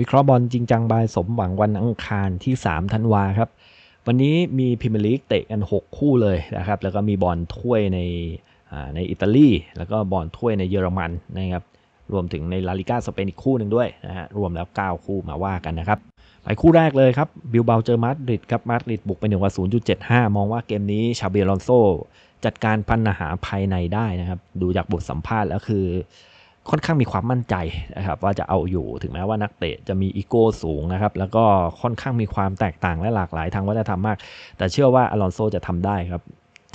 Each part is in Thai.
วิเคราะห์บอลจริงจังบายสมหวังวันอังคารที่ 3 ธันวาครับ วันนี้มีพรีเมียร์ลีกเตะกัน 6 คู่เลยนะครับ แล้วก็มีบอลถ้วยในในอิตาลี แล้วก็บอลถ้วยในเยอรมันนะครับ รวมถึงในลาลิก้าสเปนอีกคู่หนึ่งด้วยนะฮะ รวมแล้ว 9 คู่มาว่ากันนะครับ ไปคู่แรกเลยครับ บิลเบาเจอมาดริดครับ มาดริดบุกไปหนึ่งว่า0.75มองว่าเกมนี้ชาเบียลอนโซจัดการปัญหาภายในได้นะครับ ดูจากบทสัมภาษณ์แล้วคือ ค่อนข้างมีความมั่นใจนะครับว่าจะเอาอยู่ถึงแม้ว่านักเตะจะมีอีโก้สูงนะครับแล้วก็ค่อนข้างมีความแตกต่างและหลากหลายทางวัฒนธรรมมาก แต่เชื่อว่าอลอนโซจะทำได้ครับ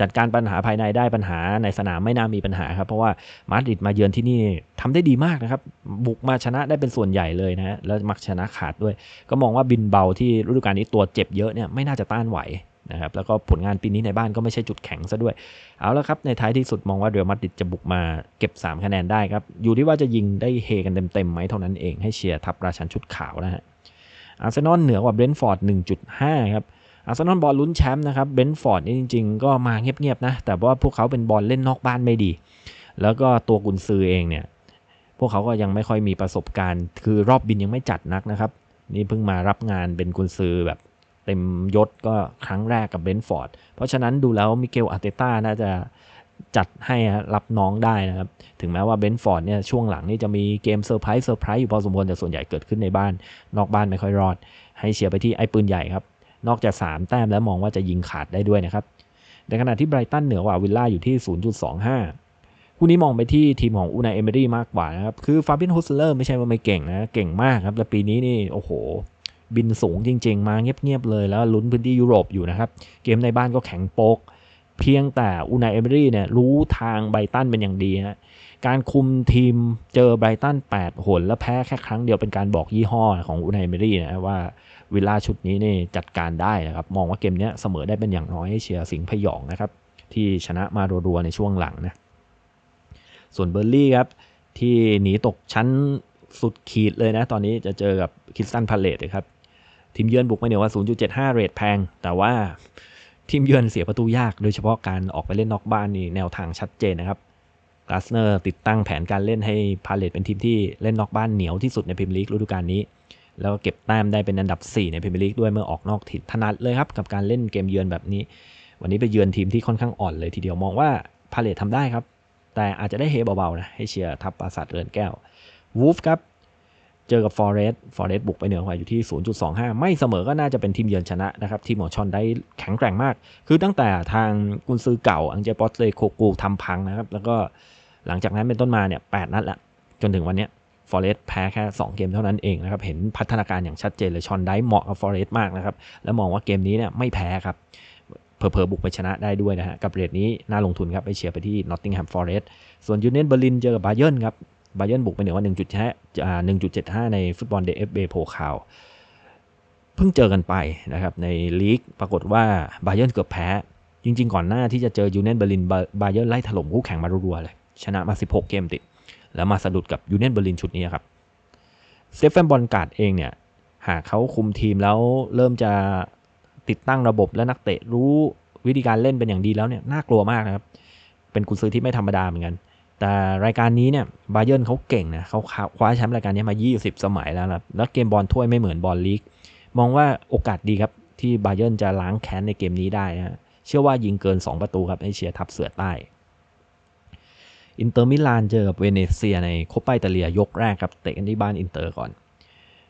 จัดการปัญหาภายในได้ปัญหาในสนามไม่น่ามีปัญหาครับ เพราะว่ามาดริดมาเยือนที่นี่ทำได้ดีมากนะครับ บุกมาชนะได้เป็นส่วนใหญ่เลยนะแล้วมักชนะขาดด้วย ก็มองว่าบินเบาที่ฤดูกาลนี้ตัวเจ็บเยอะเนี่ยไม่น่าจะต้านไหว นะครับแล้วก็ผลงานปีนี้ในบ้านก็ไม่ใช่จุดแข็งซะด้วย เอาละครับในท้ายที่สุดมองว่าเรอัลมาดริดจะบุกมาเก็บ 3 คะแนนได้ครับ อยู่ที่ว่าจะยิงได้เฮกันเต็มๆไหมเท่านั้นเองให้เชียร์ทัพราชันชุดขาวนะฮะอาร์เซนอลเหนือกว่าเบรนท์ฟอร์ด1.5 ครับอาร์เซนอลบอลลุ้นแชมป์นะครับเบนท์ฟอร์ดนี่จริงๆ ก็มาเงียบๆนะ แต่ว่าพวกเขาเป็นบอลเล่นนอกบ้านไม่ดี แล้วก็ตัวกุนซือเองเนี่ย พวกเขาก็ยังไม่ค่อยมีประสบการณ์ คือรอบบินยังไม่จัดนักนะครับ นี่เพิ่งมารับงานเป็นกุนซือแบบ เต็มยศก็ครั้งแรกกับเบนฟอร์ด เพราะฉะนั้นดูแล้วมิเกลอาร์เตต้าน่าจะจัดให้รับน้องได้นะครับ ถึงแม้ว่าเบนฟอร์ดเนี่ยช่วงหลังนี่จะมีเกมเซอร์ไพรส์เซอร์ไพรส์อยู่พอสมควรแต่ส่วนใหญ่เกิดขึ้นในบ้าน นอกบ้านไม่ค่อยรอด ให้เชียร์ไปที่ไอ้ปืนใหญ่ครับ นอกจาก 3 แต้มแล้วมองว่าจะยิงขาดได้ด้วยนะครับ ในขณะที่ไบรตันเหนือกว่าวิลล่าอยู่ที่ 0.25 คู่นี้มองไปที่ทีมของอูนายเอเมรี่มากกว่านะครับ คือฟาบินฮุสเลอร์ไม่ใช่ว่าไม่เก่งนะ เก่งมากครับ แต่ปีนี้นี่โอ้โห บินสูงจริง ๆ มาเงียบๆเลยแล้วลุ้นพื้นที่ยุโรปอยู่นะครับ เกมในบ้านก็แข็งโป๊ก เพียงแต่อูนายเอเมรี่เนี่ยรู้ทางไบตันเป็นอย่างดีฮะการคุมทีมเจอไบตัน8หนแล้วแพ้แค่ครั้งเดียวเป็นการบอกยี่ห้อของอูนายเอเมรี่นะว่าวิลล่าชุดนี้นี่จัดการได้นะครับ มองว่าเกมนี้เสมอได้เป็นอย่างน้อยให้เชียร์สิงห์พยองนะครับ ที่ชนะมารัวๆในช่วงหลังนะส่วนเบอร์ลี่ครับ ที่หนีตกชั้นสุดขีดเลยนะ ตอนนี้จะเจอกับคิสตันพาเลตครับ ทีมเยือนบุกมาเนี่ยว่า 0.75 เรทแพง แต่ว่าทีมเยือนเสียประตูยาก โดยเฉพาะการออกไปเล่นนอกบ้านนี่แนวทางชัดเจนนะครับกาสเนอร์ติดตั้งแผนการเล่นให้พาเลตเป็นทีมที่เล่นนอกบ้านเหนียวที่สุดในพรีเมียร์ลีกฤดูกาลนี้ แล้วเก็บแต้มได้เป็นอันดับ 4 ในพรีเมียร์ลีกด้วยเมื่อออกนอกถิ่นถนัดเลยครับกับการเล่นเกมเยือนแบบนี้ วันนี้ไปเยือนทีมที่ค่อนข้างอ่อนเลยทีเดียวมองว่าพาเลตทำได้ครับ แต่อาจจะได้เฮเบาๆนะให้เชียร์ทัพปราสาทเรือนแก้ววูฟครับ เจอกับฟอร์เรสต์ฟอร์เรสต์บุกไปเหนือกว่าอยู่ที่ 0.25 ไม่เสมอก็น่าจะเป็นทีมเยือนชนะนะครับ ทีมของชอนได้แข็งแกร่งมาก คือตั้งแต่ทางกุนซือเก่า อังเจปอสเลโคกูทำพังนะครับ แล้วก็หลังจากนั้นเป็นต้นมาเนี่ยแนัดละจนถึงวันนี้ฟอร์เรสต์แพ้แค่ 2 เกมเท่านั้นเองนะครับ เห็นพัฒนาการอย่างชัดเจนเลยชอนได้เหมาะกับฟอร์เรสต์มากนะครับ แล้วมองว่าเกมนี้เนี่ยไม่แพ้ครับเผลอๆบุกไปชนะได้ด้วยนะฮะ กับเรทนี้น่าลงทุนครับไปเชียร์ไปที่นอตติงแฮมฟอเรสต์ส่วนยูเนียนเบอร์ลินเจอกับบาเยิร์นครับ บาเยนบุกไปเหนือว่า1.75 ในฟุตบอลเดฟเบโพคาวเพิ่งเจอกันไปนะครับในลีกปรากฏว่าบาเยนเกือบแพ้ จริง ๆ ก่อนหน้าที่จะเจอยูเนียนเบอร์ลินบาเยนไล่ถล่มคู่แข่งมารัวๆเลย ชนะมา 16 เกมติด แล้วมาสะดุดกับยูเนียนเบอร์ลินชุดนี้ครับเซฟเฟนบอลการ์ดเองเนี่ยหากเขาคุมทีมแล้วเริ่มจะติดตั้งระบบและนักเตะรู้วิธีการเล่นเป็นอย่างดีแล้วเนี่ยน่ากลัวมากนะครับ เป็นกุญซือที่ไม่ธรรมดาเหมือนกัน แต่รายการนี้เนี่ยบาเยิร์นเขาเก่งนะเขาคว้าแชมป์รายการนี้มา 20 สมัยแล้วนะแล้วเกมบอลถ้วยไม่เหมือนบอลลีก มองว่าโอกาสดีครับ ที่บาเยิร์นจะล้างแค้นในเกมนี้ได้นะเชื่อว่ายิงเกิน 2 ประตูครับให้เชียร์ทับเสือใต้ อินเตอร์มิลานเจอกับเวเนเซียในโคปาอิตาเลียยกแรกครับเตะกันที่บ้านอินเตอร์ก่อน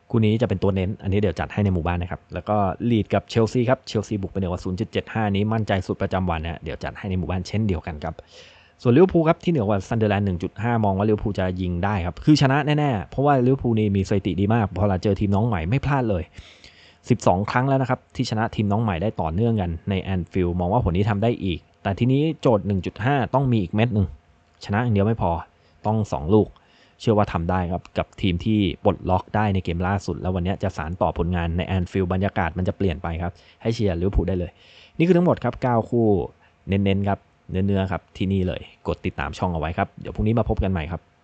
คู่นี้จะเป็นตัวเน้น อันนี้เดี๋ยวจัดให้ในหมู่บ้านนะครับ แล้วก็ลีดกับเชลซีครับ เชลซีบุกไปเหนือกว่า 0.75 นี้มั่นใจสุดประจำวันนะ เดี๋ยวจัดให้ในหมู่บ้านเช่นเดียวกันครับ ส่วนลิเวอร์พูลครับที่เหนือกว่าซันเดอร์แลนด์1.5 มองว่าลิเวอร์พูลจะยิงได้ครับ คือชนะแน่ๆ เพราะว่าลิเวอร์พูลนี่มีสถิติดีมาก พอเราเจอทีมน้องใหม่ไม่พลาดเลย 12 ครั้งแล้วนะครับ ที่ชนะทีมน้องใหม่ได้ต่อเนื่องกันในแอนฟิลด์มองว่าผลนี้ทำได้อีก แต่ทีนี้โจทย์ 1.5 ต้องมีอีกเม็ดหนึ่งชนะอย่างเดียวไม่พอต้อง 2 ลูก เชื่อว่าทำได้ครับกับทีมที่ปลดล็อกได้ในเกมล่าสุด แล้ววันนี้จะสารต่อผลงานในแอนฟิลด์บรรยากาศมันจะเปลี่ยนไปครับให้เชียร์ลิเวอร์พูลได้เลย นี่คือทั้งหมดครับ9คู่เน้นๆครับ เนื้อๆครับที่นี่เลย กดติดตามช่องเอาไว้ครับ เดี๋ยวพรุ่งนี้มาพบกันใหม่ครับ